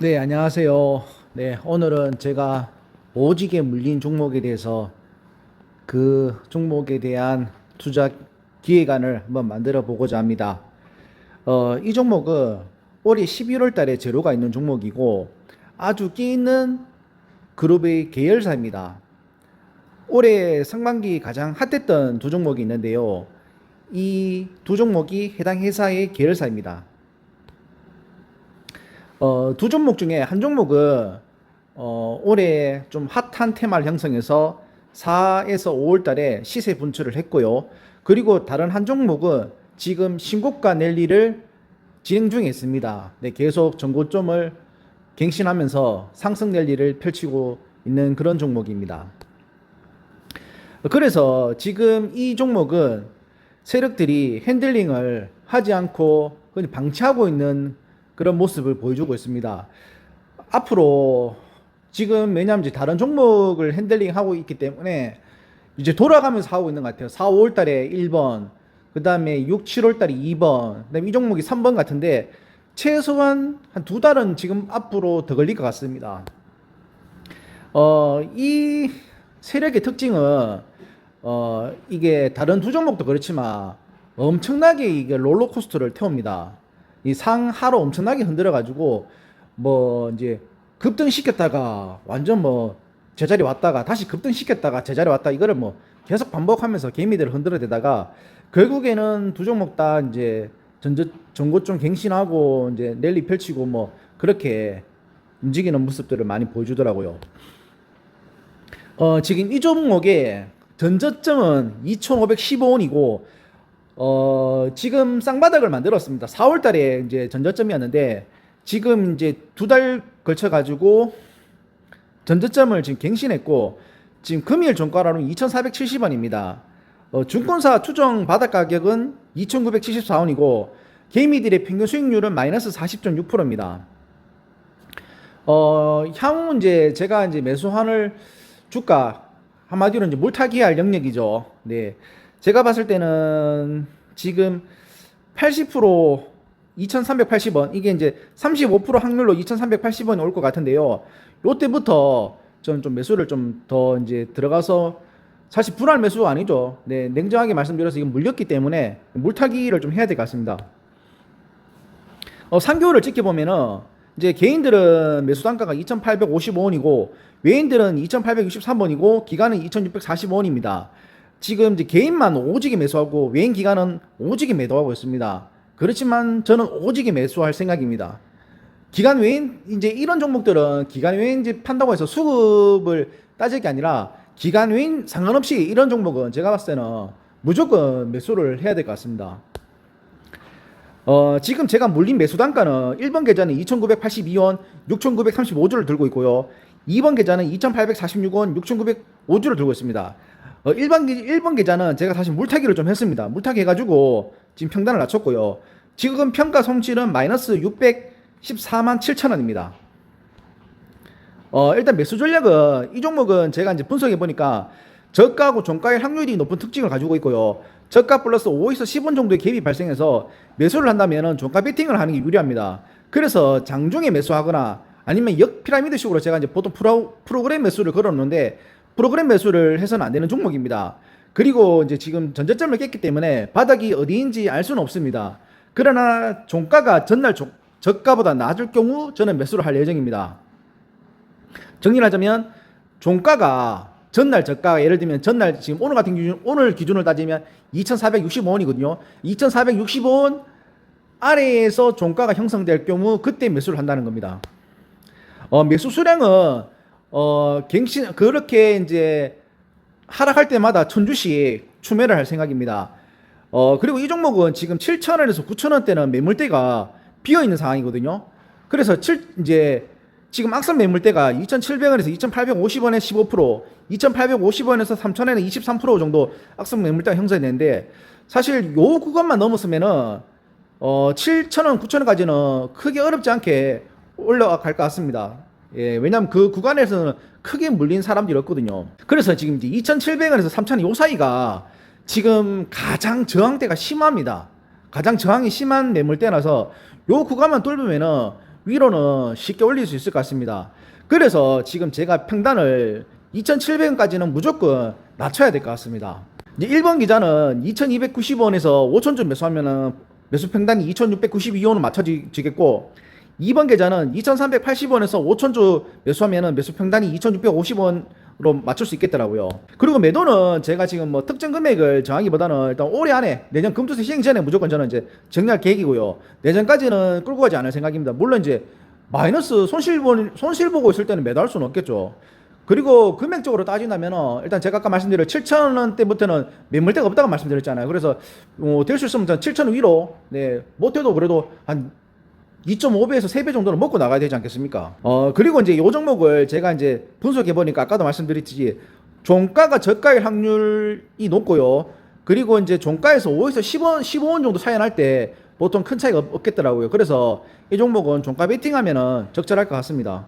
네, 안녕하세요. 네, 오늘은 제가 오지게 물린 종목에 대해서 그 종목에 대한 투자 기획안을 한번 만들어 보고자 합니다. 어, 이 종목은 올해 11월 달에 제로가 있는 종목이고 아주 끼 있는 그룹의 계열사입니다. 올해 상반기 가장 핫했던 두 종목이 있는데요. 이 두 종목이 해당 회사의 계열사입니다. 어, 두 종목 중에 한 종목은 어, 올해 좀 핫한 테마를 형성해서 4에서 5월 달에 시세 분출을 했고요. 그리고 다른 한 종목은 지금 신고가 랠리를 진행 중에 있습니다. 네, 계속 전고점을 갱신하면서 상승 랠리를 펼치고 있는 그런 종목입니다. 그래서 지금 이 종목은 세력들이 핸들링을 하지 않고 방치하고 있는 그런 모습을 보여주고 있습니다. 앞으로 지금 왜냐하면 다른 종목을 핸들링 하고 있기 때문에 이제 돌아가면서 하고 있는 것 같아요. 4, 5월 달에 1번, 그 다음에 6, 7월 달에 2번, 그 다음에 이 종목이 3번 같은데 최소한 한 두 달은 지금 앞으로 더 걸릴 것 같습니다. 어, 이 세력의 특징은 어, 이게 다른 두 종목도 그렇지만 엄청나게 이게 롤러코스터를 태웁니다. 이 상하로 엄청나게 흔들어 가지고 뭐 이제 급등시켰다가 완전 뭐 제자리 왔다가 다시 급등시켰다가 제자리 왔다 이거를 뭐 계속 반복하면서 개미들을 흔들어 대다가 결국에는 두 종목 다 이제 전저 전고점 갱신하고 이제 랠리 펼치고 뭐 그렇게 움직이는 모습들을 많이 보여주더라고요. 어, 지금 이 종목의 전저점은 2,515원이고 어, 지금 쌍바닥을 만들었습니다. 4월 달에 이제 전저점이었는데 지금 이제 두 달 걸쳐 가지고 전저점을 지금 갱신했고 지금 금일 종가로는 2,470원입니다. 어, 증권사 추정 바닥 가격은 2,974원이고 개미들의 평균 수익률은 마이너스 40.6%입니다. 어, 향후 이제 제가 이제 매수한을 주가 한마디로 이제 물타기 할 영역이죠. 네. 제가 봤을 때는 지금 80% 2,380원 이게 이제 35% 확률로 2,380원이 올 것 같은데요. 요때부터 저는 좀 매수를 좀 더 이제 들어가서 사실 불알 매수가 아니죠. 네, 냉정하게 말씀드려서 이건 물렸기 때문에 물타기를 좀 해야 될 것 같습니다. 어, 3개월을 지켜보면은 이제 개인들은 매수 단가가 2,855원이고 외인들은 2,863원이고 기간은 2,645원입니다. 지금 이제 개인만 오지게 매수하고 외인 기간은 오지게 매도하고 있습니다. 그렇지만 저는 오지게 매수할 생각입니다. 기간 외인 이제 이런 종목들은 기간 외인 이제 판다고 해서 수급을 따질 게 아니라 기간 외인 상관없이 이런 종목은 제가 봤을 때는 무조건 매수를 해야 될 것 같습니다. 어, 지금 제가 물린 매수 단가는 1번 계좌는 2,982원 6,935주를 들고 있고요. 2번 계좌는 2,846원 6,905주를 들고 있습니다. 어, 1번, 계- 1번 계좌는 제가 사실 물타기를 좀 했습니다. 물타기 해가지고 지금 평단을 낮췄고요. 지금 평가 손실은 마이너스 614만 7천 원입니다. 어, 일단 매수 전략은 이 종목은 제가 이제 분석해 보니까 저가하고 종가의 확률이 높은 특징을 가지고 있고요. 저가 플러스 5에서 10원 정도의 갭이 발생해서 매수를 한다면 종가 베팅을 하는 게 유리합니다. 그래서 장중에 매수하거나 아니면 역 피라미드식으로 제가 이제 보통 프로, 프로그램 매수를 걸어놓는데 프로그램 매수를 해서는 안 되는 종목입니다. 그리고 이제 지금 전저점을 깼기 때문에 바닥이 어디인지 알 수는 없습니다. 그러나 종가가 전날 조- 저가보다 낮을 경우 저는 매수를 할 예정입니다. 정리를 하자면 종가가 전날 저가가 예를 들면 전날 지금 오늘 같은 기준 오늘 기준을 따지면 2,465원이거든요. 2,465원 아래에서 종가가 형성될 경우 그때 매수를 한다는 겁니다. 어, 매수 수량은 어, 갱신 그렇게 이제 하락할 때마다 천주씩 추매를 할 생각입니다. 어, 그리고 이 종목은 지금 7,000원에서 9,000원대는 매물대가 비어 있는 상황이거든요. 그래서 7 이제 지금 악성 매물대가 2,700원에서 2,850원에 15%, 2,850원에서 3,000원에 23% 정도 악성 매물대가 형성되는데 사실 요 구간만 넘었으면은 어 7,000원, 9,000원까지는 크게 어렵지 않게 올라갈 것 같습니다. 예, 왜냐면 그 구간에서는 크게 물린 사람들이 없거든요. 그래서 지금 이제 2,700원에서 3,000원 요 사이가 지금 가장 저항대가 심합니다. 가장 저항이 심한 매물대라서 요 구간만 뚫으면은 위로는 쉽게 올릴 수 있을 것 같습니다. 그래서 지금 제가 평단을 2,700원까지는 무조건 낮춰야 될 것 같습니다. 이제 1번 기자는 2,290원에서 5,000점 매수하면은 매수 평단이 2,692원으로 맞춰지겠고 2번 계좌는 2,380원에서 5,000주 매수하면은 매수 평단이 2,650원으로 맞출 수 있겠더라고요. 그리고 매도는 제가 지금 뭐 특정 금액을 정하기보다는 일단 올해 안에 내년 금투세 시행 전에 무조건 저는 이제 정리할 계획이고요. 내년까지는 끌고 가지 않을 생각입니다. 물론 이제 마이너스 손실 보 손실 보고 있을 때는 매도할 수는 없겠죠. 그리고 금액적으로 따진다면 일단 제가 아까 말씀드린 7천 원대부터는 매물대가 없다고 말씀드렸잖아요. 그래서 어, 될수 있으면 7천 원 위로 네 못해도 그래도 한 2.5배에서 3배 정도는 먹고 나가야 되지 않겠습니까? 어, 그리고 이제 요 종목을 제가 이제 분석해 보니까 아까도 말씀드렸듯이 종가가 저가일 확률이 높고요. 그리고 이제 종가에서 5에서 10원, 15원 정도 차이 날 때 보통 큰 차이가 없- 없겠더라고요. 그래서 이 종목은 종가 베팅하면은 적절할 것 같습니다.